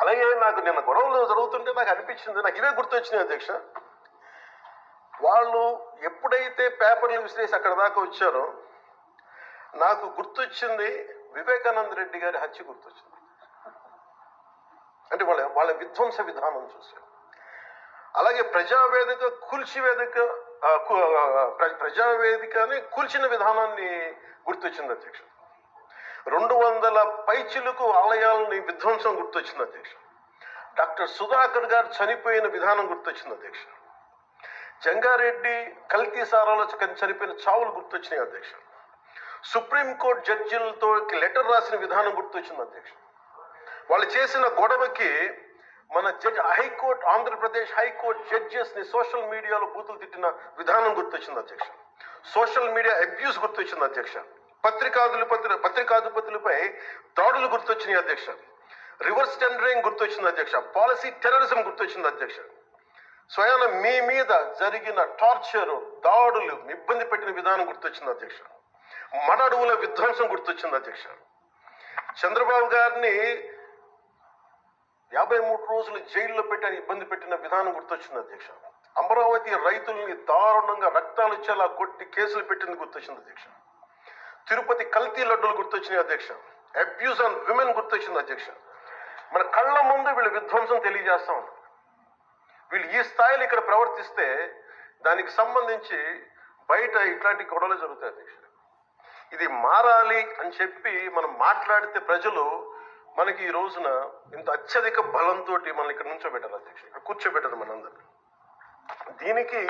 అలాగే నాకు నిన్న గొడవలు జరుగుతుంటే నాకు అనిపించింది నాకు ఇవే గుర్తొచ్చినాయి అధ్యక్ష. వాళ్ళు ఎప్పుడైతే పేపర్లు విసిరేసి అక్కడ దాకా వచ్చారో నాకు గుర్తొచ్చింది వివేకానంద రెడ్డి గారి హత్య గుర్తొచ్చింది. అంటే వాళ్ళ వాళ్ళ విధ్వంస విధానం చూశాను అలాగే ప్రజావేదిక కూల్చివేదిక ప్ర- ప్రజావేదికని కూల్చిన విధానాన్ని గుర్తొచ్చింది అధ్యక్ష. రెండు వందల పైచిలకు ఆలయాలని విధ్వంసం గుర్తొచ్చింది అధ్యక్ష. డాక్టర్ సుధాకర్ గారు చనిపోయిన విధానం గుర్తొచ్చింది అధ్యక్ష. జంగారెడ్డి కల్తీ సారాలో చనిపోయిన చావులు గుర్తొచ్చినాయి అధ్యక్ష. సుప్రీంకోర్టు జడ్జిలతో లెటర్ రాసిన విధానం గుర్తొచ్చింది అధ్యక్ష. వాళ్ళు చేసిన గొడవకి మన judge high court Andhra Pradesh high court జడ్జెస్ని social మీడియాలో బూతులు తిట్టిన విధానం గుర్తొచ్చింది అధ్యక్ష. సోషల్ మీడియా అబ్యూస్ గుర్తొచ్చింది అధ్యక్ష. పత్రికాదులపతి పత్రికాధిపతులపై దాడులు గుర్తొచ్చినాయి అధ్యక్ష. రివర్స్ టెండరింగ్ గుర్తొచ్చింది అధ్యక్ష. పాలసీ టెర్రరిజం గుర్తొచ్చింది అధ్యక్ష. స్వయాన మీ మీద జరిగిన టార్చర్ దాడులు ఇబ్బంది పెట్టిన విధానం గుర్తొచ్చింది అధ్యక్ష. మన అడవుల విధ్వంసం గుర్తొచ్చింది అధ్యక్ష. చంద్రబాబు గారిని యాభై మూడు రోజులు జైల్లో పెట్టి ఇబ్బంది పెట్టిన విధానం గుర్తొచ్చింది అధ్యక్ష. అమరావతి రైతుల్ని దారుణంగా రక్తాలు ఇచ్చేలా కొట్టి కేసులు పెట్టింది గుర్తొచ్చింది అధ్యక్ష. తిరుపతి కల్తీ లడ్డులు గుర్తొచ్చినాయి అధ్యక్ష. అబ్యూస్ ఆన్ విమెన్ గుర్తొచ్చింది అధ్యక్ష. మన కళ్ళ ముందు వీళ్ళు విధ్వంసం తెలియజేస్తా ఉన్నారు. వీళ్ళు ఈ స్థాయిలో ఇక్కడ ప్రవర్తిస్తే దానికి సంబంధించి బయట ఇట్లాంటి గొడవలు జరుగుతాయి అధ్యక్ష. ఇది మారాలి అని చెప్పి మనం మాట్లాడితే ప్రజలు మనకి ఈ రోజున ఇంత అత్యధిక బలంతో మనల్ని ఇక్కడ నుంచోబెట్టారు అధ్యక్ష. ఇక్కడ కూర్చోబెట్టారు మనందరినీ. దీనికి